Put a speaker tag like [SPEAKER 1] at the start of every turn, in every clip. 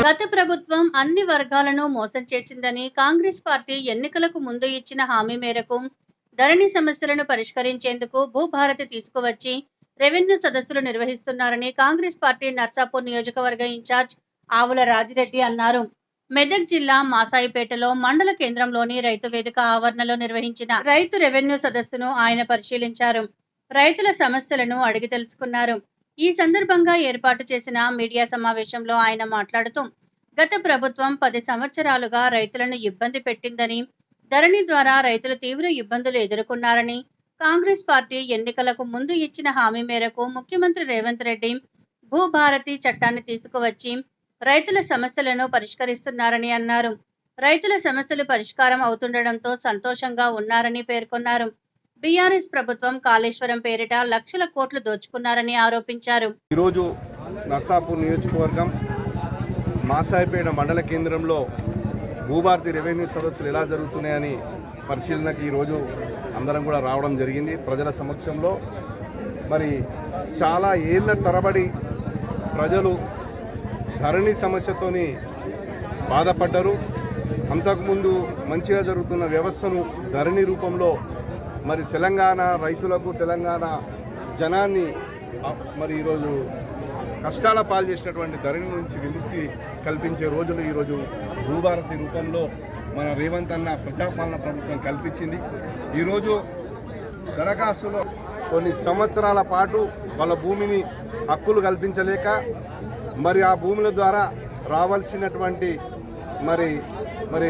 [SPEAKER 1] గత ప్రభుత్వం అన్ని వర్గాలను మోసం చేసిందని కాంగ్రెస్ పార్టీ ఎన్నికలకు ముందు ఇచ్చిన హామీ మేరకు ధరణి సమస్యలను పరిష్కరించేందుకు భూభారతి తీసుకువచ్చి రెవెన్యూ సదస్సులు నిర్వహిస్తున్నారని కాంగ్రెస్ పార్టీ నర్సాపూర్ నియోజకవర్గ ఇన్ఛార్జ్ ఆవుల రాజిరెడ్డి అన్నారు. మెదక్ జిల్లా మాసాయిపేటలో మండల కేంద్రంలోని రైతు వేదిక ఆవరణలో నిర్వహించిన రైతు రెవెన్యూ సదస్సును ఆయన పరిశీలించారు. రైతుల సమస్యలను అడిగి తెలుసుకున్నారు. ఈ సందర్భంగా ఏర్పాటు చేసిన మీడియా సమావేశంలో ఆయన మాట్లాడుతూ గత ప్రభుత్వం పది సంవత్సరాలుగా రైతులను ఇబ్బంది పెట్టిందని ధరణి ద్వారా రైతులు తీవ్ర ఇబ్బందులు ఎదుర్కొన్నారని కాంగ్రెస్ పార్టీ ఎన్నికలకు ముందు ఇచ్చిన హామీ మేరకు ముఖ్యమంత్రి రేవంత్ రెడ్డి భూభారతి చట్టాన్ని తీసుకువచ్చి రైతుల సమస్యలను పరిష్కరిస్తున్నారని అన్నారు. రైతుల సమస్యలు పరిష్కారం అవుతుండటంతో సంతోషంగా ఉన్నారని పేర్కొన్నారు. బీఆర్ఎస్ ప్రభుత్వం కాళేశ్వరం పేరిట లక్షల కోట్లు దోచుకున్నారని ఆరోపించారు.
[SPEAKER 2] ఈరోజు నర్సాపూర్ నియోజకవర్గం మాసాయిపేట మండల కేంద్రంలో భూభారతి రెవెన్యూ సదస్సులు ఎలా జరుగుతున్నాయని పరిశీలనకి ఈరోజు అందరం కూడా రావడం జరిగింది. ప్రజల సమక్షంలో మరి చాలా ఏళ్ళ తరబడి ప్రజలు ధరణి సమస్యతోని బాధపడ్డారు. అంతకుముందు మంచిగా జరుగుతున్న వ్యవస్థను ధరణి రూపంలో మరి తెలంగాణ రైతులకు తెలంగాణ జనాన్ని మరి ఈరోజు కష్టాల పాలు చేసినటువంటి ధరణి నుంచి విముక్తి కల్పించే రోజులు ఈరోజు భూభారతి రూపంలో మన రేవంత్ అన్న ప్రజాపాలన ప్రభుత్వం కల్పించింది. ఈరోజు దరఖాస్తులో కొన్ని సంవత్సరాల పాటు వాళ్ళ భూమిని హక్కులు కల్పించలేక మరి ఆ భూముల ద్వారా రావాల్సినటువంటి మరి మరి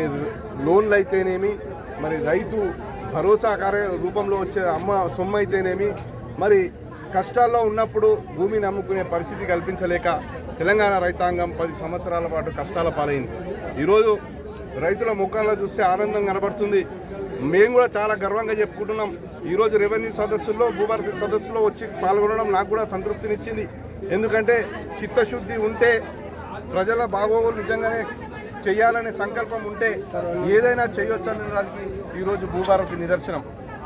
[SPEAKER 2] లోన్లు అయితేనేమి మరి రైతు భరోసా కార్య రూపంలో వచ్చే అమ్మ సొమ్ము అయితేనేమి మరి కష్టాల్లో ఉన్నప్పుడు భూమిని అమ్ముకునే పరిస్థితి కల్పించలేక తెలంగాణ రైతాంగం పది సంవత్సరాల పాటు కష్టాల పాలైంది. ఈరోజు రైతుల ముఖాల్లో చూస్తే ఆనందం కనబడుతుంది. మేము కూడా చాలా గర్వంగా చెప్పుకుంటున్నాం. ఈరోజు రెవెన్యూ సదస్సుల్లో భూభారతి సదస్సులో వచ్చి పాల్గొనడం నాకు కూడా సంతృప్తినిచ్చింది. ఎందుకంటే చిత్తశుద్ధి ఉంటే ప్రజల బాగోగులు నిజంగానే చేయాలనే సంకల్పం ఉంటే ఏదైనా చేయొచ్చు అనడానికి ఈరోజు భూభారతి నిదర్శనం.